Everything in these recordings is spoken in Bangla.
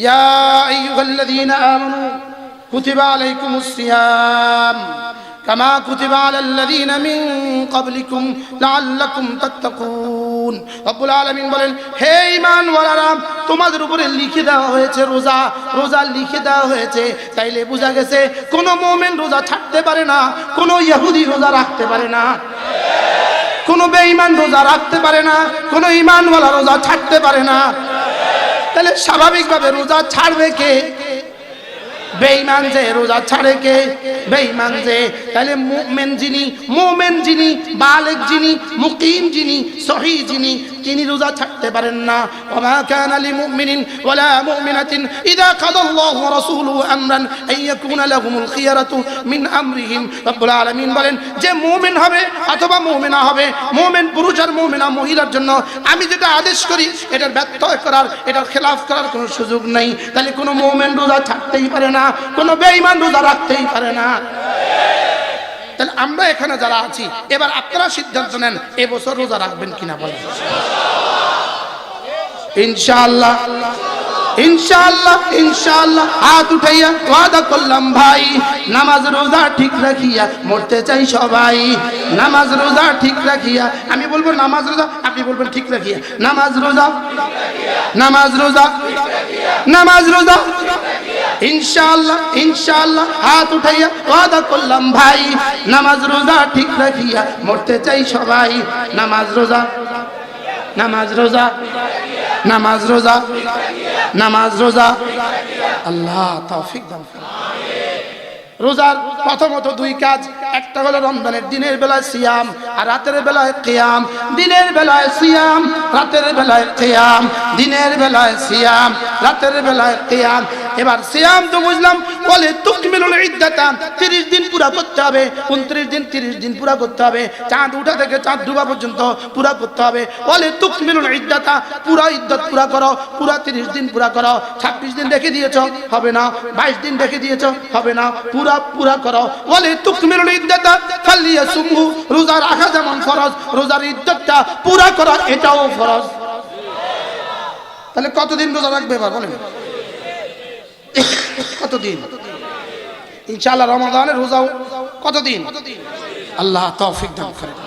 يا أيها الذين آمنوا كتب عليكم الصيام كما كتب على الذين من قبلكم لعلكم تتقون رب العالمين বলেন হে ঈমান ওয়ালারা তোমাদের উপরে লিখে দেওয়া হয়েছে রোজা রোজা লিখে দেওয়া হয়েছে তাইলে বোঝা গেছে কোন মুমিন রোজা ছাড়তে পারে না কোন ইহুদি রোজা রাখতে পারে না কোনো বেঈমান রোজা রাখতে পারে না কোনো ঈমানওয়ালা রোজা ছাড়তে পারে না তাহলে স্বাভাবিকভাবে রোজা ছাড়বে কে? বেঈমান যে রোজা ছাড়ে কে? বেঈমান যে, তাহলে মুমিন যিনি মুমিন যিনি, বালেক যিনি, মুকিম যিনি, সহি যিনি তিনি রোজা ছাড়তে পারেন না। ওমা কানা লিমুমিনিন ওয়ালা মুমিনাতিন ইযা কাদাল্লাহু ওয়া রাসূলুহু আমরান আন ইয়াকুনা লাহুমুল খিয়ারাতু মিন আমরিহিম। রব্বুল আলামিন বলেন, যে মুমিন হবে অথবা মুমিনা হবে, মুমিন পুরুষ আর মুমিনা মহিলার জন্য আমি যেটা আদেশ করি, এটার ব্যত্যয় করার, এটার খেলাফ করার কোনো সুযোগ নেই। তাহলে কোনো মুমিন রোজা ছাড়তেই পারে না, কোনো বেঈমান রোজা রাখতেই পারে না। তাহলে আমরা এখানে যারা আছি, এবার আপনারা সিদ্ধান্ত নেন, এবছর রোজা রাখবেন কিনা বলেন। ইনশাআল্লাহ। ইনশাআল্লাহ ইনশাআল্লাহ, হাত উঠাইয়া ওয়াদা করলাম ভাই। নামাজ রোজা ঠিক রাখিয়া মরতে চাই সবাই। নামাজ রোজা ঠিক রাখিয়া, আমি বলব নামাজ রোজা, আপনি বলবেন ঠিক রাখিয়া। নামাজ রোজা নামাজ রোজা নামাজ রোজা। ইনশাআল্লাহ ইনশাআল্লাহ, হাত উঠাইয়া ওয়াদা করলাম ভাই। নামাজ রোজা ঠিক রাখিয়া মরতে চাই সবাই। নামাজ রোজা নামাজ রোজা নামাজ রোজা। নামাজ, রোজা। আল্লাহ তৌফিক দান। রোজার প্রথমত দুই কাজ, একটা হলো রমজানের দিনের বেলায় সিয়াম, আর রাতের বেলায় কিয়াম। দিনের বেলায় সিয়াম, রাতের বেলায় কিয়াম। দিনের বেলায় সিয়াম, রাতের বেলায় কিয়াম। এবার সিয়াম তো বুঝলাম, বলে তুকমিলুল ইদ্দাতা 30 দিন পুরা করতে হবে 29 দিন 30 দিন পুরা করতে হবে, চাঁদ উঠা থেকে চাঁদ ডুবা পর্যন্ত পুরা করতে হবে, বলে তুকমিলুল ইদ্দাতা, পুরা ইদ্দত পুরা করো, পুরা 30 দিন পুরা করো 26 দিন রেখে দিয়েছ, হবে না 22 দিন রেখে দিয়েছ, হবে না, পুরা পুরা করো, বলে তুকমিলুল ইদ্দাতা ফালিয়াসুমহু রোজা রাখা যেমন ফরজ, রোজার ইদ্দতটা পুরা করা এটাও ফরজ। তাহলে কতদিন রোজা রাখবে এবার বলেন? কতদিন? ইনশাআল্লাহ রমাদানের রোজাও কতদিন? আল্লাহ তৌফিক দান করেন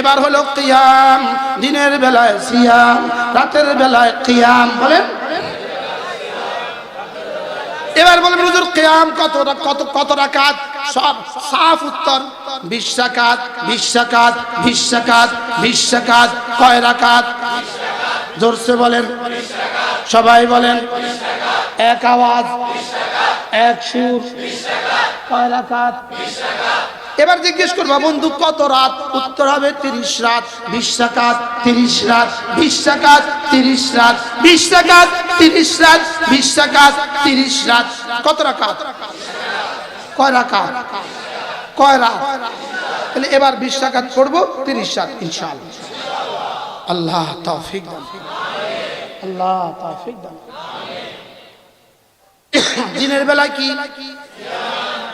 এবার হলো কিয়াম, দিনের বেলায় সিয়াম, রাতের বেলায় কিয়াম, বলেন। এবার বলবেন, হুজুর, কিয়াম কত কত কত রাকাত? সব সাফ উত্তর। বিশ রাকাত বিশ রাকাত বিশ রাকাত বিশ রাকাত, কয় রাকাত? জোরসে বলেন। সবাই বলেন, এক আওয়াজ, এক সুর, কয় এবার জিজ্ঞেস করব, বন্ধু, কত রাত? উত্তর হবে তিরিশ রাত, বিশ তিরিশ রাত, বিশ তিরিশ রাত, বিশ রাকাত, তিরিশ রাত, বিশ তিরিশ রাত। কত রাকাত? কয় রাকাত? কয় রাত? তাহলে এবার বিশ রাকাত পড়ব, তিরিশ রাত, ইনশাআল্লাহ। আল্লাহ তৌফিক দান আল্লাহ তৌফিক দান দিনের বেলায় কি?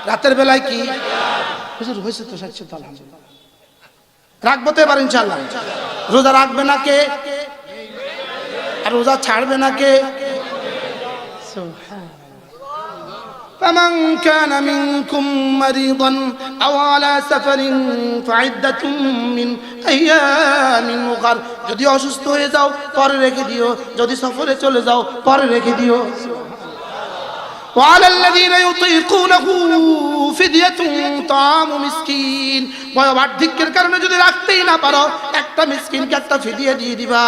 রাতের বেলায় কি? হুজুর, হয়েছে তো সাক্ষী তো আলহামদুলিল্লাহ। রাখব তো এবার ইনশাল্লাহ রোজা রাখবে না কে? আর রোজা ছাড়বে না কে? فمن كان منكم مريضا أو على سفر فعدة من أيام أخر যদি অসুস্থ হয়ে যাও পরে রেখে দিও যদি সফরে চলে যাও পরে রেখে দিও وعلى الذين يطيقونه فدية طعام مسكين বয়োবার্ধক্যের কারণে যদি রাখতেই না পারো একটা মিসকিনকে একটা ফিদিয়ে দিয়ে দিবা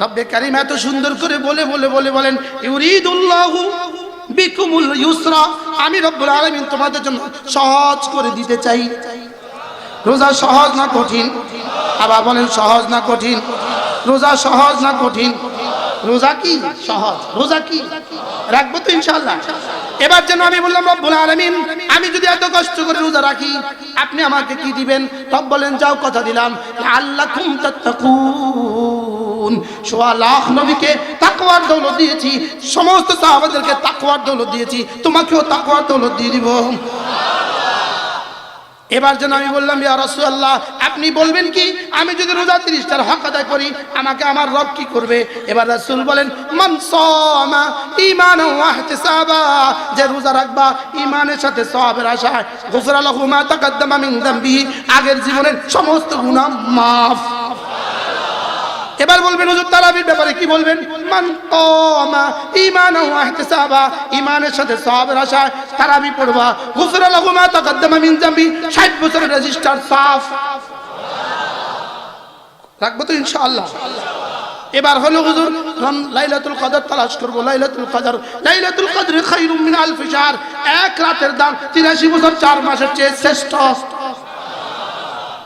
রব্বে কারিম এত সুন্দর করে বলে বলে বলে বলেন ইউরিদুল্লাহু বিকুমুল ইউসরা। আমি রব্বুল আলামিন তোমাদের জন্য সহজ করে দিতে চাই। রোজা সহজ না কঠিন? আবার বলেন সহজ না কঠিন? রোজা সহজ না কঠিন? রোজা কি? সহজ। রোজা কি? রাখব তো ইনশাল্লাহ এবার যেন আমি বললাম, রব্বুল আলামিন, আমি যদি এত কষ্ট করে রোজা রাখি, আপনি আমাকে কি দিবেন? রব বলেন, যাও কথা দিলাম আল্লাকুম তাত্তাকুন। সোয়া লাখ নবীকে তাকওয়ার দৌলত দিয়েছি, সমস্ত সাহাবাদেরকে তাকওয়ার দৌলত দিয়েছি, তোমাকেও তাকওয়ার দৌলত দিয়ে দিব। এবার যেন আমি বললাম, ইয়া রাসূলুল্লাহ আপনি বলবেন কি? আমি যদি রোজা তিরিশটার হক আদায় করি, আমাকে আমার রব কি করবে? এবার রাসূল বলেন, মান সামা ঈমানান ওয়া ইহতিসাবা যে রোজা রাখবা, ঈমানের সাথে সওয়াবের আশায় গুফরা লাহু মা তাকাদ্দামা মিন আগের জীবনের সমস্ত গুনাহ মাফ। এবার বলবেন, হুজুর, তারাবির ব্যাপারে কি বলবেন? মান কামা ঈমানান ওয়া ইহতিসাবা ঈমানের সাথে সওয়াবের আশায় তারাবি পড়বা গুফরা লাহু মা তাকাদ্দামা মিন যামবি 60 বছরের রেজিস্টার সাফ রাখব তো ইনশাআল্লাহ। এবার হলো হুজুর লাইলাতুল কদর তালাশ করব, লাইলাতুল কদর। লাইলাতুল কদর খায়রুম মিন আলফ শাহর এক রাতের দাম 83 বছর 4 মাসের চেয়ে শ্রেষ্ঠ।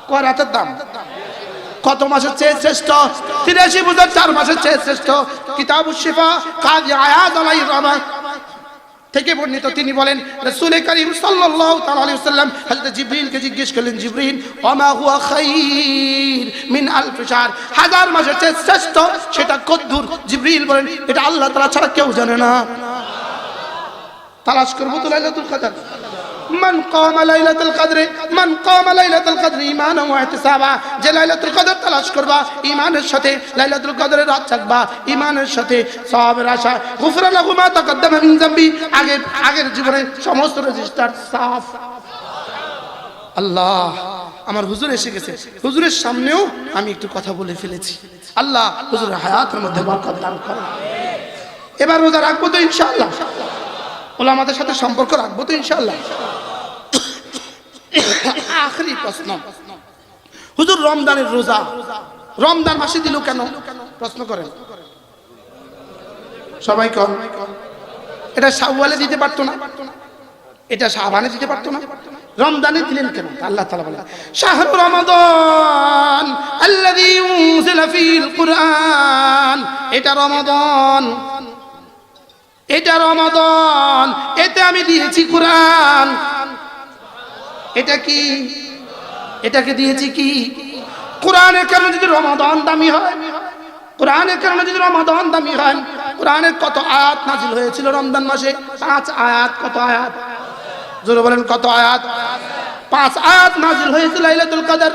কয় রাতের দাম? কত মাসের চেয়ে শ্রেষ্ঠ? তিরাশি বছর চার মাসের চেয়ে শ্রেষ্ঠ। কিতাব শিফা, কাজী আয়াত আলাই রহমা থেকে বর্ণিত তিনি বলেন, রাসূল করিম আলাইহি সাল্লাম হযরত জিবরিলকে জিজ্ঞেস করলেন, জিবরিল ওমা হুয়া খাইর মিন আলফ শাহর? হাজার মাসের চেয়ে শ্রেষ্ঠ সেটা কদ্দুর। জিবরিল বলেন, এটা আল্লাহ তাআলা ছাড়া কেউ জানে না। তালাশ করব তো লাইলাতুল কদর। মান কামা লাইলাতুল কদর, মান কামা লাইলাতুল কদর ঈমানান ওয়া ইহতিসাবা। যে লাইলাতুল কদর তালাশ করবা, ঈমানের সাথে লাইলাতুল কদরের রাত থাকবা ঈমানের সাথে সওয়াবের আশা গুফরা লাহু মা তাকদ্দামা মিন যামবি আগে, আগের জীবনের সমস্ত রেজিস্টার সাফ। আল্লাহ, আমার হুজুর এসে গেছে। হুজুরের সামনেও আমি একটু কথা বলে ফেলেছি। আল্লাহ, হুজুরের হায়াতের মধ্যে বরকত দান করেন। এবার রোজা রাখব তো ইনশাআল্লাহ। ওলামাদের সাথে সম্পর্ক রাখব তো ইনশাআল্লাহ। আখরি প্রশ্ন। হুজুর, রমজানের রোজা রমদান মাসে দিল কেন? প্রশ্ন করেন। সবাই কন। এটা শাওয়ালে দিতে পারতো না। এটা শাহবানে দিতে পারতো না। রমদানে দিলেন কেন? আল্লাহ তাআলা বলেন, শাহরু রমাদান আল্লাযী উনজিলা ফীল কুরআন। এটা রমাদান। এটা রমাদান। এতে আমি দিয়েছি কোরআন। এটা কি? এটাকে দিয়েছি কি? কোরআনের কারণে যদি রমাদান দামি হয়, কোরআনের কারণে যদি রমাদান দামি হয়, কোরআনের কত আয়াত নাজিল হয়েছিল রমজান মাসে? পাঁচ আয়াত, কত আয়াত? জোরে বলেন, কত আয়াত? পাঁচ আয়াত নাজিল হয়েছে লাইলাতুল কদর।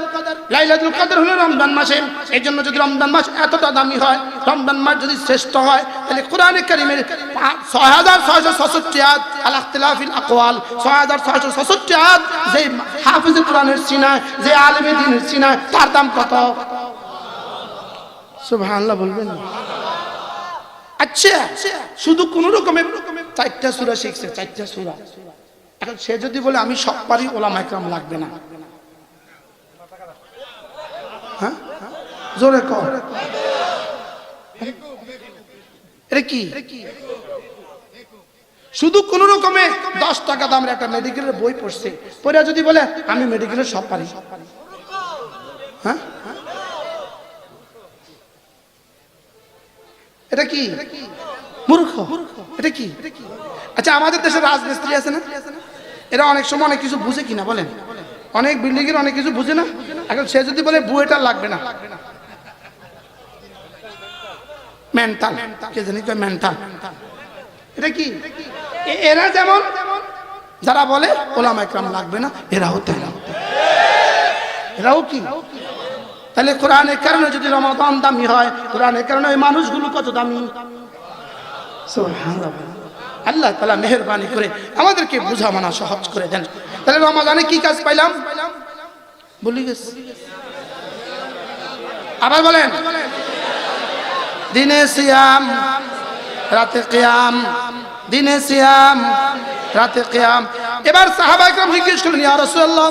লাইলাতুল কদর হলো রমজান মাসে। এই জন্য যদি রমজান মাস এতটা দামি হয়, রমজান মাস যদি শ্রেষ্ঠ হয়, তাহলে কোরআনে কারিমের ছয় হাজার ছয়শো ছষট্টি আয়াত আল ইখতিলাফিল আকওয়াল। ছয় হাজার ছয়শো ছষট্টি আয়াত যে হাফিজ কোরআনের সিনায়, যে আলেমে দিনের সিনায়, তার দাম কত? সুবহানাল্লাহ বলবেন। আচ্ছা শুধু কোন রকমের চারটা সূরা শিখছে, চারটা সূরা। এখন সে যদি বলে, আমি সব পারি ওলামা একরাম লাগবে না। হ্যাঁ? জোরে কি? শুধু কোন রকমে দশ টাকা দামের একটা মেডিকেলের বই পড়ছে। পড়ে যদি বলে, আমি মেডিকেলের সব পারি। হ্যাঁ? এটা কি? মূর্খ। এটা কি? আচ্ছা আমাদের দেশে রাজমিস্ত্রি আছে না? এরা অনেক সময় অনেক কিছু বুঝে কিনা, বলেন? অনেক বিল্ডিং এর অনেক কিছু বুঝে না? এখন সে যদি বলে বুয়েটা লাগবে না। মেন্টাল কে জানি কয় মেন্টাল এটা কি? এরা যেমন, যারা বলে ওলামা একরাম লাগবে না, এরাও তাই। এরাও কি? তাহলে কোরআনের কারণে যদি রমাদান দামি হয়, কোরআনের কারণে ওই মানুষগুলো কত দামি? সুবহানাল্লাহ। আল্লাহ তালা মেহরবানি করে আমাদেরকে বুঝা মানা সহজ করে দেন। তাহলে রমাদানে কি কাজ পাইলাম? বলি গেছি। আবার বলেন। দিনে সিয়াম, রাতে কেয়াম। দিনে সিয়াম, রাতে কেয়াম। এবার সাহাবাইকরাম জিজ্ঞেস করলেন, ইয়া রাসূলুল্লাহ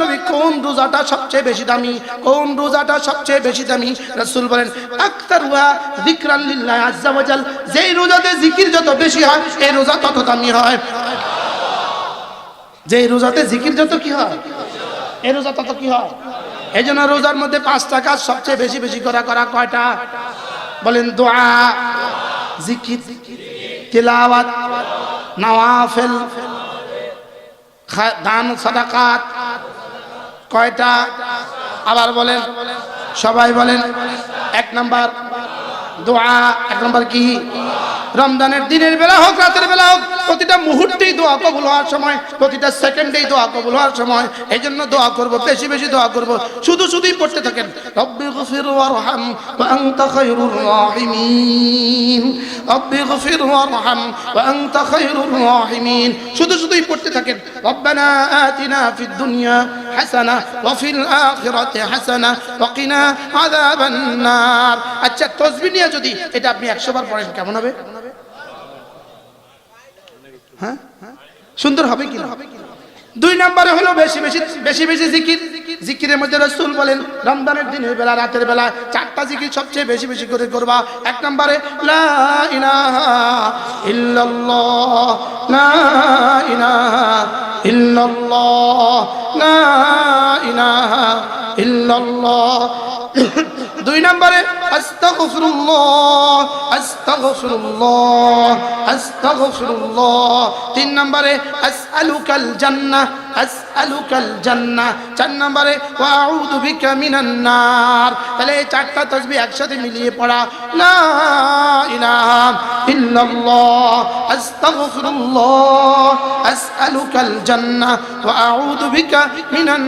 নবী, কোন রোজাটা সবচেয়ে বেশি দামি? কোন রোজাটা সবচেয়ে বেশি দামি? বলেন যেই রোজাতে জিকির যত বেশি হয়, এই রোজা তত দামি হয়। রোজাতে জিকির যত কি হয়, এই রোজা তত কি হয়? জন্য রোজার মধ্যে পাঁচটা কাজ সবচেয়ে বেশি বেশি করা করা কয়টা? বলেন, দোয়া, জিকির, তিলাওয়াত, নওয়াফেল দান সাদাকাত। কয়টা? আবার বলেন। সবাই বলেন। এক নাম্বার। দোয়া। এক নাম্বার কি? রমজানের দিনের বেলা হোক, রাতের বেলা হোক, প্রতিটা মুহূর্তেই দোয়া কবুল হওয়ার সময়, প্রতিটা সেকেন্ডেই দোয়া কবুল হওয়ার সময় এই জন্য দোয়া করব, বেশি বেশি দোয়া করব, শুধু শুধুই পড়তে থাকেন। রব্বি গফির ওয়ারহাম, ওয়া আনতা খায়রুর রাহিমিন। রব্বি গফির ওয়ারহাম, ওয়া আনতা খায়রুর রাহিমিন। শুধু শুধুই পড়তে থাকেন। রব্বানা আতিনা ফিদ দুনিয়া হাসানা, ওয়া ফিল আখিরাতি হাসানা, ওয়া কিনা আযাবান নার। আচ্ছা তাসবিহ নিয়ে যদি এটা আপনি 100 বার পড়েন, কেমন হবে? হ্যাঁ? সুন্দর হবে কি দুই নম্বরে হলো বেশি বেশি বেশি বেশি জিকির। জিকিরের মধ্যে রসুল বলেন, রমজানের দিনের বেলা, রাতের বেলা চারটা জিকির সবচেয়ে বেশি বেশি করে করবা। এক নম্বরে, লা ইলাহা ইল্লাল্লাহ লা ইলাহা ইল্লাল্লাহ লা ইলাহা ইল্লাল্লাহ দুই নম্বরে আস্তাগফিরুল্লাহ আস্তাগফিরুল্লাহ আস্তাগফিরুল্লাহ তিন নম্বরে আসআলুকাল জান্নাহ আসআলুকাল জান্নাহ। চার নম্বরে ওয়া আউযু বিকা মিনান নার। তাহলে এই চারটা তাসবিহ একসাথে মিলিয়ে পড়া। লা ইলাহা ইল্লাল্লাহ, আস্তাগফিরুল্লাহ, আসআলুকাল জান্নাহ ওয়া আউযু বিকা মিনান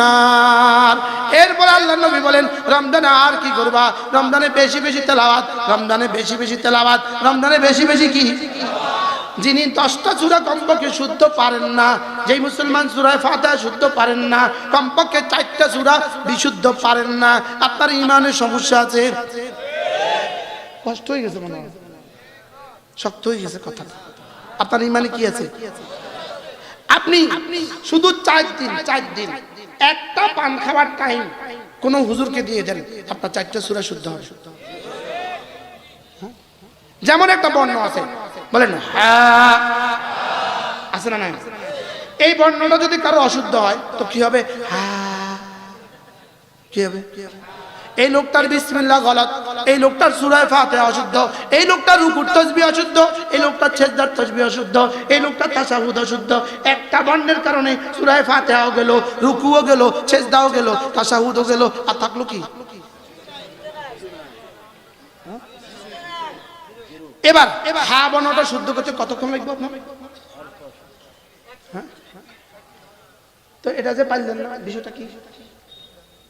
নার। এরপর আল্লাহ নবী বলেন, রমজানে আর কি করবা? রমজানে বেশি বেশি তেলাওয়াত, রমজানে বেশি বেশি তেলাওয়াত, রমজানে বেশি বেশি কি? যিনি দশটা চূড়া কমপক্ষে শুদ্ধ পারেন না, যেই মুসলমান চূড়ায় ফাতা শুদ্ধ পারেন না কমপক্ষে চারটা চূড়া বিশুদ্ধ পারেন না, আপনার ইমানের সমস্যা আছে? কষ্ট হয়ে গেছে মনে হয়। শক্ত হয়ে গেছে কথা আপনার ইমানে কি আছে? আপনি শুধু চার দিন চার দিন, একটা পান খাওয়ার টাইম কোন হুজুরকে দিয়ে দেন, আপনার চারটা সুরা শুদ্ধ হবে। হ্যাঁ? যেমন একটা বর্ণ আছে বলেন হ্যাঁ। আছে না না এই বর্ণটা যদি কারও অশুদ্ধ হয় তো কি হবে? হ্যাঁ কি হবে? এই লোকটার বিসমিল্লাহ গলত এই লোকটার সুরায় ফাতে অশুদ্ধ এই লোকটার রুকুর তসবি অশুদ্ধ এই লোকটার ছেজদার তসবি অশুদ্ধ এই লোকটার তাসাহুদ অশুদ্ধ। একটা বর্ণের কারণে সুরায় ফাতেহাও গেল রুকুও গেল ছেজদাও গেল তাসাহুদও গেল আর থাকল কি? এবার হা বর্ণটা শুদ্ধ করতে কতক্ষণ লাগবে আপনার? হ্যাঁ? তো এটা যে পারলেন না বিষয়টা কি?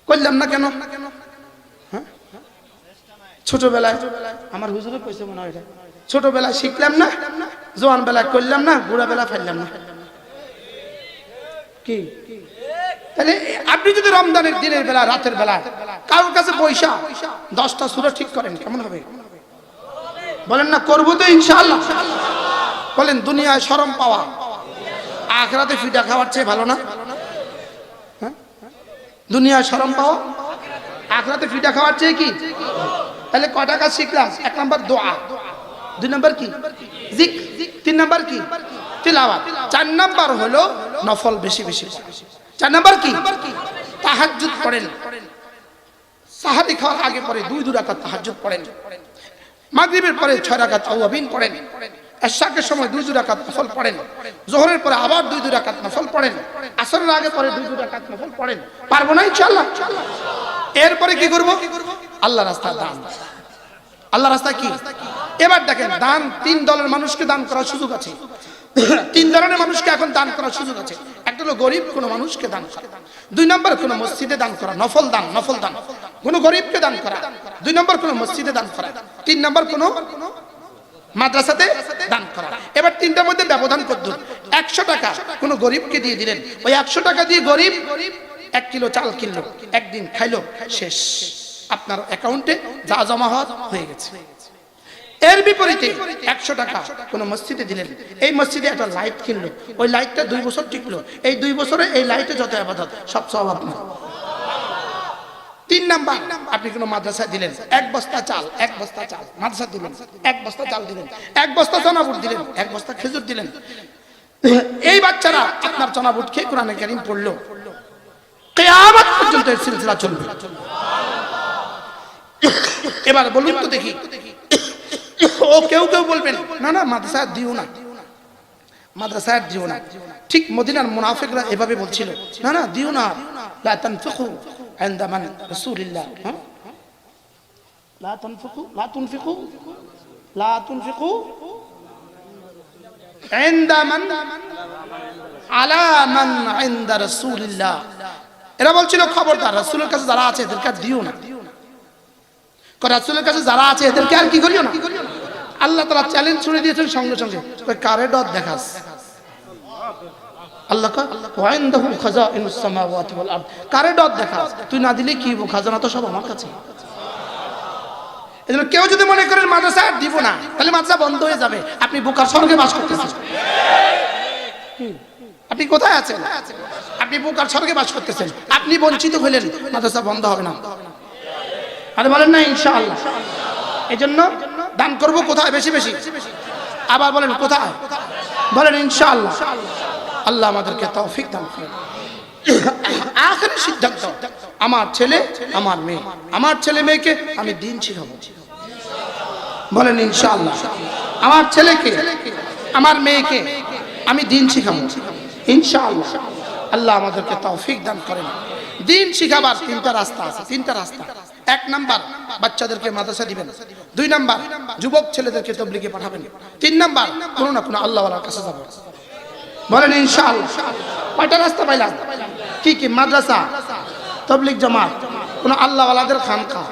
করলাম না কেন? হ্যাঁ? ছোটবেলায় আমার হুজুরে কইছে মনে হয় এটা। ছোটবেলায় শিখলাম না জোয়ান বেলায় করলাম না বুড়া বেলা ফেললাম না। কি? তাহলে আপনি যদি রমজানের দিনের বেলা রাতের বেলা কারোর কাছে পয়সা দশটা সুরা ঠিক করেন কেমন হবে? বলেন না, করব তো ইনশাআল্লাহ। বলেন, দুনিয়ায় শরম পাওয়া, আখরাতে ফিটা খাওয়ার চেয়ে ভালো না? হ্যাঁ? দুনিয়ায় শরম পাওয়া, আখরাতে ফিটা খাওয়ার চেয়ে কি? তাহলে কটা কাজ শিখলাম এক নম্বর দোয়া, দুই নম্বর কি? জিক, তিন নম্বর কি? তিলাওয়াত। চার নাম্বার হলো নফল বেশি বেশি চার নাম্বার কি? তাহাজ্জুদ পড়েন। সাহারি খাওয়ার আগে পরে দুই দু রাকাত তাহাজ্জুদ পড়েন। মাগরিবের পরে ছয় রাকাত আউয়াবিন পড়েন। এশাকের সময় দুই দু রাকাত নফল পড়েন। জোহরের পরে আবার দুই দু রাকাত নফল পড়েন। আসরের আগে পরে দুই দু রাকাত নফল পড়েন। পারব না ইনশাআল্লাহ? এরপরে কি করব? আল্লাহ রাস্তা দান। আল্লাহ রাস্তা কি? এবার দেখেন, দান তিন দলের মানুষকে দান করার সুযোগ আছে। তিন ধরনের মানুষকে এখন দান করার সুযোগ আছে। একটা হলো গরিব কোনো মানুষকে দান করা। দুই নম্বর কোনো মসজিদে দান করা, নফল দান নফল দান। কোনো গরিবকে দান করা। দুই নম্বর কোনো মসজিদে দান করা। তিন নম্বর কোনো মাদ্রাসাতে দান করা। এবার তিনটার মধ্যে ব্যবধান করত একশো টাকা কোনো গরিবকে দিয়ে দিলেন। ওই একশো টাকা দিয়ে গরিব এক কিলো চাল কিনলো, একদিন খাইলো, শেষ। আপনার অ্যাকাউন্টে যা জমা হওয়ার হয়ে গেছে। এর বিপরীতে একশো টাকা কোন মসজিদে দিলেন। এই মসজিদে একটা লাইট কিনলো। ওই লাইটটা দুই বছর টিকলো। এই দুই বছরে এই লাইটে যত আবাদত সব সব আপনার। তিন নাম্বার আপনি কোনো মাদ্রাসায় দিলেন? এক বস্তা চাল এক বস্তা চাল। মাদ্রাসা দিলেন? এক বস্তা চাল দিলেন। এক বস্তা চনাবুট দিলেন? এক বস্তা খেজুর দিলেন? এই বাচ্চারা আপনার চনাবুট খেয়ে কোরআনে কারিম পড়ল। কেয়ামত পর্যন্ত এর সিলসিলা চলবে। এবার বলুন তো দেখি ও কেউ কেউ বলবেন, না না, মাদ্রাসায় দিও না। মাদ্রাসায় দিও না। ঠিক মদিনার মুনাফিকরা এভাবে বলছিল, না না, দিও না। লা তানফিকু ইনদা মান রাসূলিল্লাহ। হ্যাঁ? লা তানফিকু লা তুনফিকু লা তুনফিকু ইনদা মান আলা মান ইনদা রাসূলিল্লাহ। এরা বলছিল, খবরদার, রাসূলের কাছে যারা আছে এদের কাছে দিও না। রাসূলের কাছে যারা আছে এদেরকে আর কি করিও না? আল্লাহ তাআলা চ্যালেঞ্জ ছুড়ে দিয়েছেন সঙ্গে সঙ্গে। কয়, কারে ডর দেখাস? কারে ডর তুই না দিলে কি সব আমার কাছে। কেউ যদি মনে করেন আর না, তাহলে বন্ধ হয়ে যাবে। আপনি বোকার স্বর্গে বাস করতেছেন। আপনি কোথায় আছেন? আপনি বাস করতেছেন। আপনি বঞ্চিত হলেন মাদ্রাসা বন্ধ হবে না। আরে বলেন না, ইনশাআল্লাহ। এই জন্য দান করব কোথায় বেশি বেশি? আবার বলেন, কোথায়? বলেন, ইনশাআল্লাহ। আল্লাহ আমাদেরকে তৌফিক দান করেন। আখেরি সিদ্ধান্ত, আমার ছেলে, আমার মেয়ে। আমার ছেলে মেয়েকে আমি দিন শিখাবো বলেন, ইনশাআল্লাহ। আমার ছেলেকে, আমার মেয়েকে আমি দিন শিখাবো ইনশাআল্লাহ। আল্লাহ আমাদেরকে তৌফিক দান করেন। দিন শিখাবার তিনটা রাস্তা আছে, তিনটা রাস্তা। এক নাম্বার বাচ্চাদেরকে মাদ্রাসা দিবেন। দুই নাম্বার যুবক ছেলেদেরকে তবলিগে পাঠাবেন। তিন নাম্বার কোনো না কোনো আল্লাহওয়ালার কাছে যাব। বলেন, ইনশাআল্লাহ। কয়টা রাস্তা পাইলাম? কি কি? মাদ্রাসা, তবলিগ জামাত, কোন আল্লাহওয়ালাদের খানকা?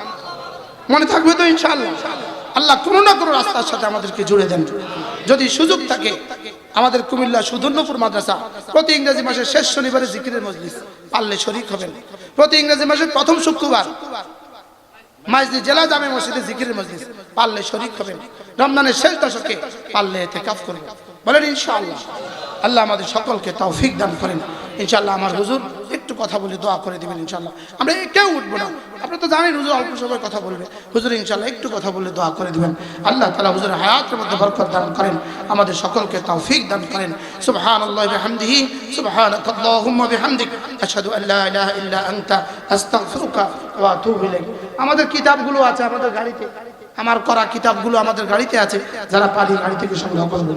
মনে থাকবে তো, ইনশাআল্লাহ? আল্লাহ কোনো না কোনো রাস্তার সাথে আমাদেরকে জুড়ে দেন। যদি সুযোগ থাকে, আমাদের কুমিল্লা সুধন্যপুর মাদ্রাসা প্রতি ইংরেজি মাসের শেষ শনিবারে জিকিরের মজলিস পারলে শরিক হবেন। প্রতি ইংরেজি মাসের প্রথম শুক্রবার মাইজদি জেলা জামে মসজিদে জিকিরের মসজিদ পারলে শরিক হবেন রমজানের শেষ দশকে পারলে এতে কাফ করবেন বলেন ইনশাআল্লাহ। আল্লাহ আমাদের সকলকে তৌফিক দান করেন। ইনশাআল্লাহ আমার হুজুর কথা বলে দোয়া করে দিবেন ইনশাল্লাহ আমরা কেউ উঠবো না। আপনি তো জানেন হুজুর অল্প সময় কথা বলবে। হুজুর ইনশাআল্লাহ একটু কথা বলে দোয়া করে দিবেন। আল্লাহ তাআলা হুজুরের হায়াতের মধ্যে বরকত দান করেন, আমাদের সকলকে তৌফিক দান করেন। সুবহানাল্লাহি বিহামদিহি, সুবহানাকাল্লাহুম্মা বিহামদিক, আশহাদু আল লা ইলাহা ইল্লা আনতা, আস্তাগফিরুকা ওয়া আতুবু ইলাইক। আমাদের কিতাবগুলো আছে আমাদের গাড়িতে। আমার করা কিতাবগুলো আমাদের গাড়িতে আছে। যারা পারি গাড়ি থেকে সংগ্রহ করবেন